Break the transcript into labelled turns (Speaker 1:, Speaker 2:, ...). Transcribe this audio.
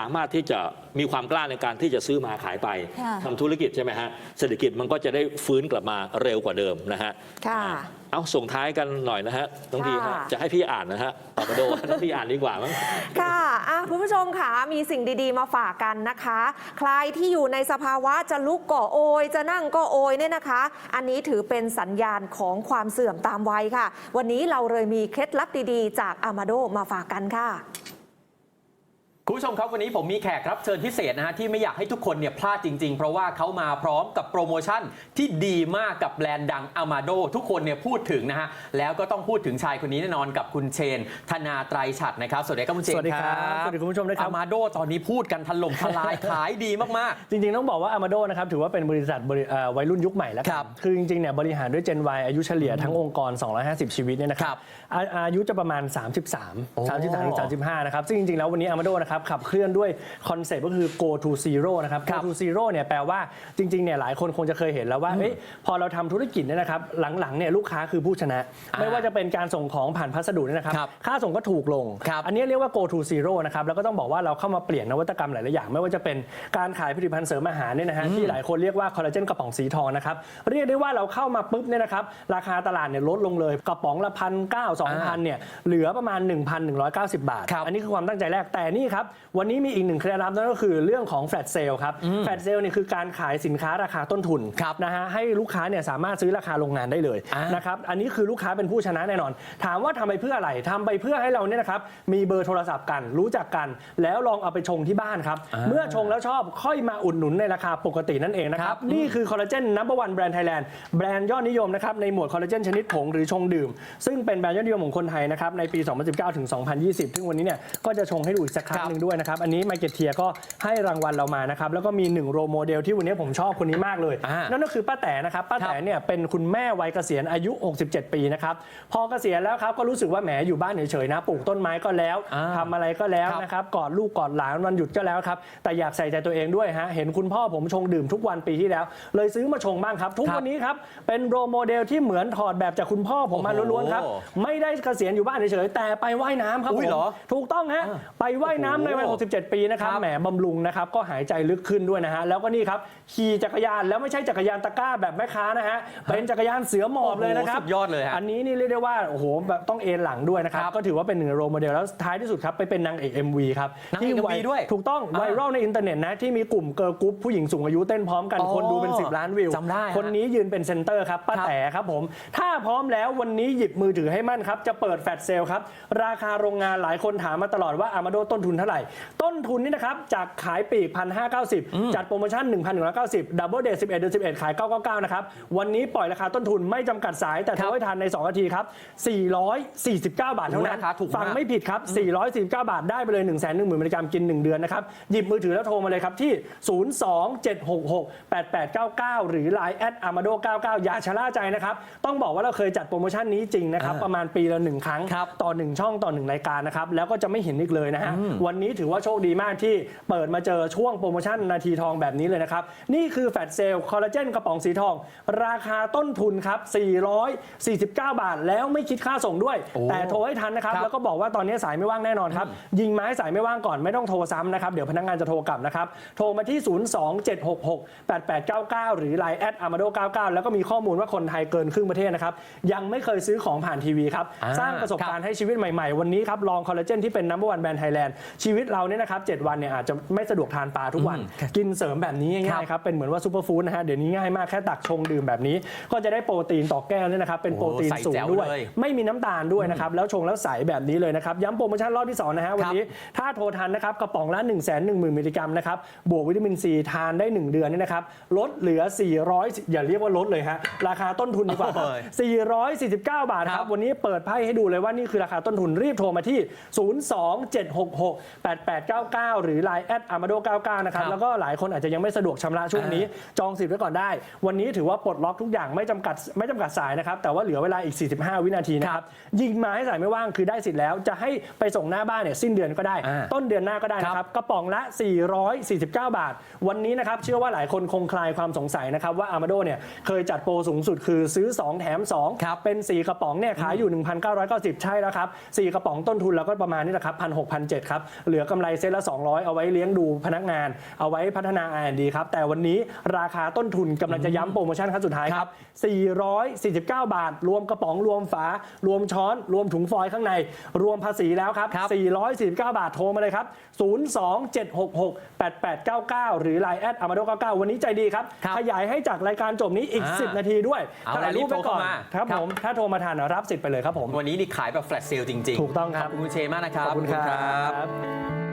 Speaker 1: สามารถที่จะมีความกล้าในการที่จะซื้อมาขายไป
Speaker 2: ค่ะ
Speaker 1: ทำธุรกิจใช่ไหมฮะเศรษฐกิจมันก็จะได้ฟื้นกลับมาเร็วกว่าเดิมนะฮะ
Speaker 2: ค่ะ
Speaker 1: เอาส่งท้ายกันหน่อยนะฮะน้องพีฮะ
Speaker 2: ค่ะ
Speaker 1: จะให้พี่อ่านนะฮะตอบมาโดน้องพีอ่านดีกว่ามั้ง
Speaker 2: ค่ะอะคุณผู้ชมค่ะมีสิ่งดีๆมาฝากกันนะคะ ใครที่อยู่ในสภาวะจะลุกก็โอย จะนั่งก็โอยเนี่ยนะคะ อันนี้ถือเป็นสัญญาณของความเสื่อมตามวัยค่ะ วันนี้เราเลยมีเคล็ดลับดีๆ จากอามาโดมาฝากกันค่ะ
Speaker 3: คุณผู้ชมครับวันนี้ผมมีแขกรับเชิญพิเศษนะฮะที่ไม่อยากให้ทุกคนเนี่ยพลาดจริง ๆ เพราะว่าเขามาพร้อมกับโปรโมชั่นที่ดีมากกับแบรนด์ดัง Amado ทุกคนเนี่ยพูดถึงนะฮะแล้วก็ต้องพูดถึงชายคนนี้แน่นอนกับคุณเชน ธนาไตรฉัตรนะครับสวัสดีครับคุณเชน
Speaker 4: สวัสดีครับสวัสดีคุณผู้ชมด้วยครับ
Speaker 3: Amado ตอนนี้พูดกันถล่มทลายขายดีมาก
Speaker 4: จริงๆต้องบอกว่า Amado นะครับถือว่าเป็นบริษัทบริเอ่อวัยรุ่นยุคใหม่แล้วกั
Speaker 3: ครั
Speaker 4: น
Speaker 3: บ
Speaker 4: คือจริงๆเนี่ยบริหารด้วย Gen Y อายุเฉลี่ยทั้งองค์กร 250 ชีวิตเนี่ยนะค
Speaker 3: ครั
Speaker 4: รับบอาอายุจะประมาณ 33
Speaker 3: โอ้
Speaker 4: 33ถึง35นะครับซึ่งจริงๆแล้ววันนี้ Amado นะครับขับเคลื่อนด้วยคอนเซ็ปต์ก็คือ go to zero นะครับ
Speaker 3: ครั
Speaker 4: go
Speaker 3: บ
Speaker 4: to zero เนี่ยแปลว่าจริงๆเนี่ยหลายคนคงจะเคยเห็นแล้วว่าเอ้ยพอเราทำธุรกิจเนี่ยนะครับหลังๆเนี่ยลูกค้าคือผู้ชนะ
Speaker 3: อ่า
Speaker 4: ไม่ว่าจะเป็นการส่งของผ่านพัสดุเนี่ยนะครับ
Speaker 3: ครับ
Speaker 4: ค่าส่งก็ถูกลง
Speaker 3: ครับ
Speaker 4: อันนี้เรียกว่า go to zero นะครับแล้วก็ต้องบอกว่าเราเข้ามาเปลี่ยนนวัตกรรมหลายๆอย่าง ไม่ว่าจะเป็นการขายผลิตภัณฑ์เสริมอาหารเนี่ยนะฮะที่หลายคนเรียกว่าคอลลาเจนกระป๋องสีทองนะครับเรียกได้ว่าเราเข้ามาปุ๊บเนี่ยนะครับราคาตลาดเนี่ยลดลงเลยกระป๋องละพันเก้าสองพันเนี่ยเหลือประมาณ 1,190 บาท
Speaker 3: ครับ
Speaker 4: อันนี้คือความตั้งใจแรกแต่นี่ครับวันนี้มีอีกหนึ่งเคล็ดลับนั่นก็คือเรื่องของแฟลตเซลครับแฟลตเซลเนี่ยคือการขายสินค้าราคาต้นทุน
Speaker 3: ครับ
Speaker 4: นะฮะให้ลูกค้าเนี่ยสามารถซื้อราคาโรงงานได้เลย
Speaker 3: อ่าน
Speaker 4: นะครับอันนี้คือลูกค้าเป็นผู้ชนะแน่นอน ถามว่าทำไปเพื่ออะไรทำไปเพื่อให้เราเนี่ยนะครับมีเบอร์โทรศัพท์กัน รู้จักกัน แล้วลองเอาไปชงที่บ้านครับเมื่อชงแล้วชอบค่อยมาอุดหนุนในราคาปกตินั่นเองนะค
Speaker 3: ครั
Speaker 4: รับ
Speaker 3: บ
Speaker 4: นี่คือคอลลาเจนนัมเบอร์วันแบรนด์ไทยแลนด์แบรนด์ยอดนิยมนะครับในหมวดคอลลาเจนชนิดผงหรือชงดื่ม ซึ่งเป็นแบรนด์ยอดนิยมของคนไทยนะครับในปี 2019 ถึง 2020 ซึ่งวันนี้เนี่ยก็จะชงให้ดูอีกสักครั้งหนึ่งด้วยนะครับ อันนี้มาเก็ตเทียก็ให้รางวัลเรามานะครับ แล้วก็มีหนึ่งโรโมเดลที่วันนี้ผมชอบคนนี้มากเลย
Speaker 3: อ่านั่
Speaker 4: นั่นก็คือป้าแต๋นะครับ ป้า
Speaker 3: ครับ
Speaker 4: แต๋เนี่ยเป็นคุณแม่วัยเกษียณอายุ 67 ปีนะครับ พอเกษียณแล้วครับก็รู้สึกว่าแหมอยู่บ้านเฉยๆนะ ปลูกต้นไม้ก็แล้ว
Speaker 3: อ่า
Speaker 4: ทำอะไรก็แล้ว
Speaker 3: ครับ
Speaker 4: นะครับ กอดลูกกอดหลานวันหยุดก็แล้วครับ แต่อยากใส่ใจตัวเองด้วยฮะ เห็นคุณพ่อผมชงดื่มทุกวันปีที่แล้ว เลยซื้อมาชงบ้างครับ ทุก
Speaker 3: ครับ
Speaker 4: วันนี้ครับ เป็นโรโมเดลที่เหมือนถอดแบบจากคุณพ่อผมมา
Speaker 3: โอ้โห
Speaker 4: ล้วนๆครับ ไม่ได้เกษียณอยู่บ้านเฉยๆแต่ไปว่ายน้ำครับ
Speaker 3: อุ๊
Speaker 4: ผ
Speaker 3: ย
Speaker 4: ม
Speaker 3: เหรอ
Speaker 4: ถูกต้องฮะ ไปว่ายน้ำในวัย
Speaker 3: โอ้โห
Speaker 4: 67 ปีนะครับ
Speaker 3: ครับ
Speaker 4: แหมบำรุงนะครับ ก็หายใจลึกขึ้นด้วยนะฮะ แล้วก็นี่ครับ ขี่จักรยานแล้วไม่ใช่จักรยานตะกร้าแบบแม่ค้านะฮะ เป็นจักรยานเสือหมอบเลยนะครับ
Speaker 3: โอ้โหสุดยอดเลยฮะ
Speaker 4: อันนี้นี่เรียกได้ว่า โอ้โห แบบต้องเอนหลังด้วยนะครับ
Speaker 3: ครับ
Speaker 4: ก็ถือว่าเป็นหนึ่งโรโมเดล แล้วท้ายที่สุดครับ ไปเป็นนางเอก MV ครับ
Speaker 3: นางเอก
Speaker 4: ที่
Speaker 3: MV ด้วย
Speaker 4: ถูกต้อง
Speaker 3: อ่า
Speaker 4: ไวรัลในอินเทอร์เน็ตนะ ที่มีกลุ่มเกิร์ลกรุ๊ปผู้หญิงสูงอายุเต้นพร้อมกัน
Speaker 3: อ๋อ
Speaker 4: คนดูเป็น 10 ล้านวิว
Speaker 3: จำได้ฮะ
Speaker 4: คนนี้ยืนเป็นเซนเตอร์ครับป้า
Speaker 3: ครับ
Speaker 4: แต๋ครับผม ถ้าพร้อมแล้ววันนี้หยิบมือถือให้มั่นครับจะเปิดแฟลชเซลครับราคาโรงงานหลายคนถามมาตลอดว่าอามาโดต้นทุนเท่าไหร่ ต้นทุนนี่นะครับจากขายปลีก1,590 จัดโปรโมชั่น 1,190 ดับเบิลเดย์11เดือน11 ขาย 999 นะครับ วันนี้ปล่อยราคาต้นทุนไม่จำกัดสายแต่โทรให้ทันใน 2 นาทีครับ 449 บาทเท่านั้น
Speaker 3: ราคาถูกมาก
Speaker 4: ฟังไม่ผิดครับ 449 บาทได้ไปเลย 1 1 0 0 0 0มิลลิกรัมกิน 1 เดือนนะครับ หยิบมือถือแล้วโทรมาเลยครับที่ 027668899 หรือ Line แอดอามาโด99 อย่าชะล่าใจนะครับ ต้องบอกว่าเราเคยจัดโปรโมชั่นนี้จริงนะครับ
Speaker 3: อ่า
Speaker 4: ประมาณปีละหนึ่งครั้ง
Speaker 3: ครับ
Speaker 4: ต่อ 1 ช่องต่อ 1 รายการนะครับแล้วก็จะไม่เห็นอีกเลยนะฮะวันนี้ถือว่าโชคดีมากที่เปิดมาเจอช่วงโปรโมชั่นนาทีทองแบบนี้เลยนะครับ นี่คือแฟตเซลคอลลาเจนกระป๋องสีทอง ราคาต้นทุนครับ 449 บาท แล้วไม่คิดค่าส่งด้วย
Speaker 3: โอ้
Speaker 4: แต่โทรให้ทันนะครับ
Speaker 3: ครับ
Speaker 4: แล้วก็บอกว่าตอนนี้สายไม่ว่างแน่นอนครับ ยิงไม้สายไม่ว่างก่อนไม่ต้องโทรซ้ำนะครับ เดี๋ยวพนักงานจะโทรกลับนะครับ โทรมาที่ 027668899 หรือ Line แอดอามาโด99 แล้วก็มีข้อมูลว่าคนไทยเกินครึ่งประเทศนะครับยังไม่เคยซื้อของผ่านทีวีครับ
Speaker 3: อ่า
Speaker 4: สร้างประสบการณ์ให้ชีวิตใหม่ๆ วันนี้ครับลองคอลลาเจนที่เป็นนัมเบอร์วันแบรนด์ไทยแลนด์ชีวิตเราเนี่ยนะครับ7วันเนี่ยอาจจะไม่สะดวกทานปลาทุกวัน กินเสริมแบบนี้ง่ายๆครับ เป็นเหมือนว่าซูเปอร์ฟู้ดนะฮะเดี๋ยวนี้ง่ายมากแค่ตักชงดื่มแบบนี้ ก็จะได้โปรตีนต่อแก้วเนี่ยนะครับเป็นโปรตีน
Speaker 3: โอ้ใส่
Speaker 4: สูง
Speaker 3: แจ๋ว
Speaker 4: ด้วย
Speaker 3: เลย
Speaker 4: ไม่มีน้ำตาลด้วยนะครับแล้วชงแล้วใสแบบนี้เลยนะครับย้ำโปรโมชั่นรอบที่2นะฮะวันนี้ถ้าโทรทันนะครับกระป๋องละ 1 1 0 0 0 0มิลลิกรัมนะครับบวกวิตามินซีทานได้ 1 เดือนเนี่ยนะครับลดเหลือ 400 อย่าเรียกว่าลดเลยฮะราคาต้นทุนดีกว่าครับ
Speaker 3: โอ้ย
Speaker 4: 449 บาทค
Speaker 3: ครั
Speaker 4: รับ
Speaker 3: บ
Speaker 4: วันนี้เปิดไพ่ให้ดูเลยว่านี่คือราคาต้นทุนรีบโทรมาที่027668899 หรือ Line แอดอามาโด99นะครับ
Speaker 3: ครับ
Speaker 4: แล้วก็หลายคนอาจจะยังไม่สะดวกชำระช่วงนี้ จองสิทธิ์ไว้ก่อนได้ วันนี้ถือว่าปลดล็อกทุกอย่างไม่จำกัดไม่จำกัดสายนะครับ แต่ว่าเหลือเวลาอีก 45 วินาทีนะครับ ยิงมาให้สายไม่ว่างคือได้สิทธิ์แล้ว จะให้ไปส่งหน้าบ้านเนี่ยสิ้นเดือนก็ได้
Speaker 3: อ่า
Speaker 4: ต้นเดือนหน้าก็ได้นะครับ กระป๋องละ 449 บาท วันนี้นะครับ เชื่อว่าหลายคนคงคลายความสงสัยนะครับ ว่าอามาโดเนี่ยเคยจัดโปรสูงสุดคือซื้อ 2 แถม 2
Speaker 3: ครับ
Speaker 4: เป็น 4 กระป๋องเนี่ยขายอยู่ 1,990 ใช่แล้วครับ 4 กระป๋องต้นทุนแล้วก็ประมาณนี้แหละครับ1 6 0 0 7ครับเหลือกำไรเซตละ 200 เอาไว้เลี้ยงดูพนักงาน เอาไว้พัฒนา R&D ครับ แต่วันนี้ราคาต้นทุนกำลังจะย้ำโปรโมชั่นครั้งสุดท้ายครับ 449 บาท รวมกระป๋องรวมฝา รวมช้อน รวมถุงฟอยล์ข้างใน รวมภาษีแล้วครับ
Speaker 3: ครับ
Speaker 4: 449 บาทโทรมาเลยครับ 027668899 หรือ Line แอดอามาโด99วันนี้ใจดีครับ
Speaker 3: ครับ
Speaker 4: ขยายให้จากรายการจบนี้อีก
Speaker 3: อ่า
Speaker 4: 10 นาทีด้วย
Speaker 3: เอา
Speaker 4: ถ่ายรูป
Speaker 3: รีบ
Speaker 4: ไป
Speaker 3: โทร
Speaker 4: ก่อน
Speaker 3: เข้ามา
Speaker 4: ครับ
Speaker 3: ครับ
Speaker 4: ผมถ้าโทรมาทันรับสิทธิ์ไปเลยครับผม
Speaker 3: วันนี้นี่ขายแบบแฟลชเซลจริงๆ
Speaker 4: ถูกต้องครับ
Speaker 3: ขอบคุณคุณเชมากนะครับ
Speaker 4: ขอบคุณครั
Speaker 3: ขอบคุณครับบ Thank you.